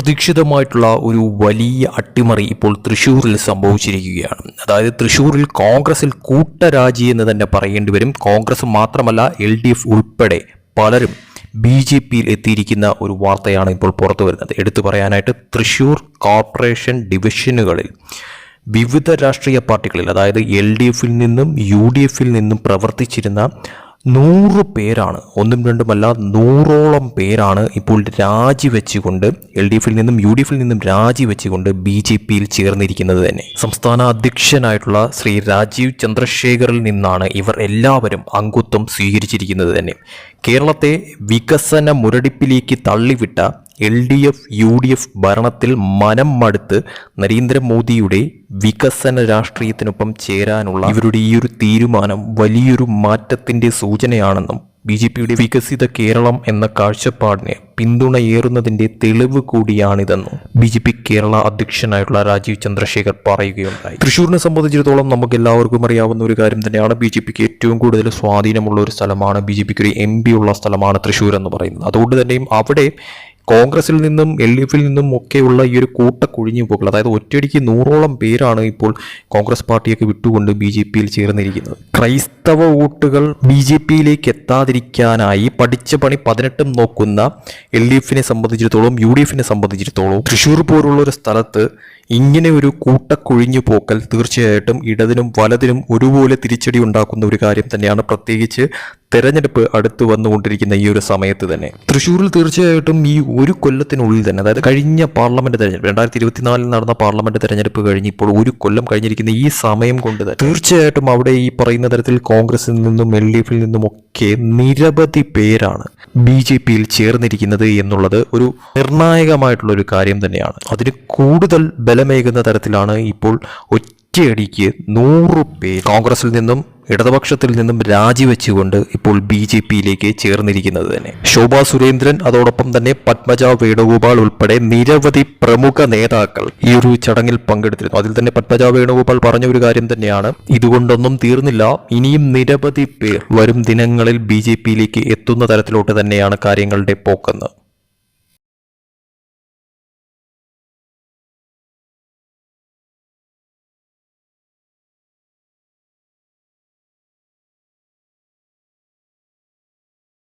അപ്രതീക്ഷിതമായിട്ടുള്ള ഒരു വലിയ അട്ടിമറി ഇപ്പോൾ തൃശ്ശൂരിൽ സംഭവിച്ചിരിക്കുകയാണ്. അതായത് തൃശ്ശൂരിൽ കോൺഗ്രസിൽ കൂട്ടരാജി എന്ന് തന്നെ പറയേണ്ടി വരും. കോൺഗ്രസ് മാത്രമല്ല എൽ ഡി എഫ് ഉൾപ്പെടെ പലരും ബി ജെ പിയിൽ എത്തിയിരിക്കുന്ന ഒരു വാർത്തയാണ് ഇപ്പോൾ പുറത്തു വരുന്നത്. എടുത്തു പറയാനായിട്ട് തൃശ്ശൂർ കോർപ്പറേഷൻ ഡിവിഷനുകളിൽ വിവിധ രാഷ്ട്രീയ പാർട്ടികളിൽ അതായത് എൽ ഡി എഫിൽ നിന്നും യു ഡി എഫിൽ നിന്നും പ്രവർത്തിച്ചിരുന്ന നൂറ് പേരാണ് ഒന്നും രണ്ടുമല്ല നൂറോളം പേരാണ് ഇപ്പോൾ രാജിവെച്ചുകൊണ്ട് എൽ ഡി എഫിൽ നിന്നും യു ഡി എഫിൽ നിന്നും രാജിവെച്ചുകൊണ്ട് ബി ജെ പിയിൽ ചേർന്നിരിക്കുന്നത് തന്നെ. സംസ്ഥാന അധ്യക്ഷനായിട്ടുള്ള ശ്രീ രാജീവ് ചന്ദ്രശേഖറിൽ നിന്നാണ് ഇവർ എല്ലാവരും അംഗത്വം സ്വീകരിച്ചിരിക്കുന്നത് തന്നെ. കേരളത്തെ വികസന മുരടിപ്പിലേക്ക് തള്ളിവിട്ട L D F U D F ഭരണത്തിൽ മനം മടുത്ത് നരേന്ദ്രമോദിയുടെ വികസന രാഷ്ട്രീയത്തിനൊപ്പം ചേരാനുള്ള ഇവരുടെ ഈ ഒരു തീരുമാനം വലിയൊരു മാറ്റത്തിന്റെ സൂചനയാണെന്നും ബി ജെ പിയുടെ വികസിത കേരളം എന്ന കാഴ്ചപ്പാടിന് പിന്തുണയേറുന്നതിന്റെ തെളിവ് കൂടിയാണിതെന്നും ബി ജെ പി കേരള അധ്യക്ഷനായിട്ടുള്ള രാജീവ് ചന്ദ്രശേഖർ പറയുകയുണ്ടായി. തൃശ്ശൂരിനെ സംബന്ധിച്ചിടത്തോളം നമുക്ക് എല്ലാവർക്കും അറിയാവുന്ന ഒരു കാര്യം തന്നെയാണ് ബി ജെ പിക്ക് ഏറ്റവും കൂടുതൽ സ്വാധീനമുള്ള ഒരു സ്ഥലമാണ് ബി ജെ പിക്ക് ഒരു എം പി ഉള്ള സ്ഥലമാണ് തൃശ്ശൂർ എന്ന് പറയുന്നത്. അതുകൊണ്ട് തന്നെയും അവിടെ കോൺഗ്രസിൽ നിന്നും എൽ ഡി എഫിൽ നിന്നും ഒക്കെയുള്ള ഈ ഒരു കൂട്ട കുഴിഞ്ഞു പോകൾ അതായത് ഒറ്റയടിക്ക് നൂറോളം പേരാണ് ഇപ്പോൾ കോൺഗ്രസ് പാർട്ടിയൊക്കെ വിട്ടുകൊണ്ട് ബി ജെ പിയിൽ ചേർന്നിരിക്കുന്നത്. ക്രൈസ്തവ വോട്ടുകൾ ബി ജെ പിയിലേക്ക് എത്താതിരിക്കാനായി പഠിച്ച പണി പതിനെട്ടും നോക്കുന്ന എൽ ഡി എഫിനെ സംബന്ധിച്ചിടത്തോളം യു ഡി എഫിനെ സംബന്ധിച്ചിടത്തോളം തൃശ്ശൂർ പോലുള്ള ഒരു സ്ഥലത്ത് ഇങ്ങനെ ഒരു കൂട്ടക്കൊഴിഞ്ഞു പോക്കൽ തീർച്ചയായിട്ടും ഇടതിനും വലതിനും ഒരുപോലെ തിരിച്ചടി ഉണ്ടാക്കുന്ന ഒരു കാര്യം തന്നെയാണ്. പ്രത്യേകിച്ച് തെരഞ്ഞെടുപ്പ് അടുത്ത് വന്നുകൊണ്ടിരിക്കുന്ന ഈ ഒരു സമയത്ത് തന്നെ തൃശ്ശൂരിൽ തീർച്ചയായിട്ടും ഈ ഒരു കൊല്ലത്തിനുള്ളിൽ തന്നെ അതായത് കഴിഞ്ഞ പാർലമെന്റ് തെരഞ്ഞെടുപ്പ് രണ്ടായിരത്തി ഇരുപത്തിനാലിൽ നടന്ന പാർലമെന്റ് തെരഞ്ഞെടുപ്പ് കഴിഞ്ഞ് ഇപ്പോൾ ഒരു കൊല്ലം കഴിഞ്ഞിരിക്കുന്ന ഈ സമയം കൊണ്ട് തന്നെ തീർച്ചയായിട്ടും അവിടെ ഈ പറയുന്ന തരത്തിൽ കോൺഗ്രസിൽ നിന്നും എൽ ഡി എഫിൽ നിന്നും ഒക്കെ നിരവധി പേരാണ് ബി ജെ പിയിൽ ചേർന്നിരിക്കുന്നത് എന്നുള്ളത് ഒരു നിർണായകമായിട്ടുള്ള ഒരു കാര്യം തന്നെയാണ്. അതിന് കൂടുതൽ ബലമേകുന്ന തരത്തിലാണ് ഇപ്പോൾ ഒറ്റയടിക്ക് നൂറ് പേര് കോൺഗ്രസിൽ നിന്നും ഇടതുപക്ഷത്തിൽ നിന്നും രാജിവെച്ചുകൊണ്ട് ഇപ്പോൾ ബി ജെ പിയിലേക്ക് ചേർന്നിരിക്കുന്നത് തന്നെ. ശോഭ സുരേന്ദ്രൻ അതോടൊപ്പം തന്നെ പത്മജ വേണുഗോപാൽ ഉൾപ്പെടെ നിരവധി പ്രമുഖ നേതാക്കൾ ഈ ഒരു ചടങ്ങിൽ പങ്കെടുത്തിരുന്നു. അതിൽ തന്നെ പത്മജ വേണുഗോപാൽ പറഞ്ഞ ഒരു കാര്യം തന്നെയാണ്. ഇതുകൊണ്ടൊന്നും തീർന്നില്ല. ഇനിയും നിരവധി പേർ വരും ദിനങ്ങളിൽ ബി ജെ പിയിലേക്ക് എത്തുന്ന തരത്തിലോട്ട് തന്നെയാണ് കാര്യങ്ങളുടെ പോക്കെന്ന്.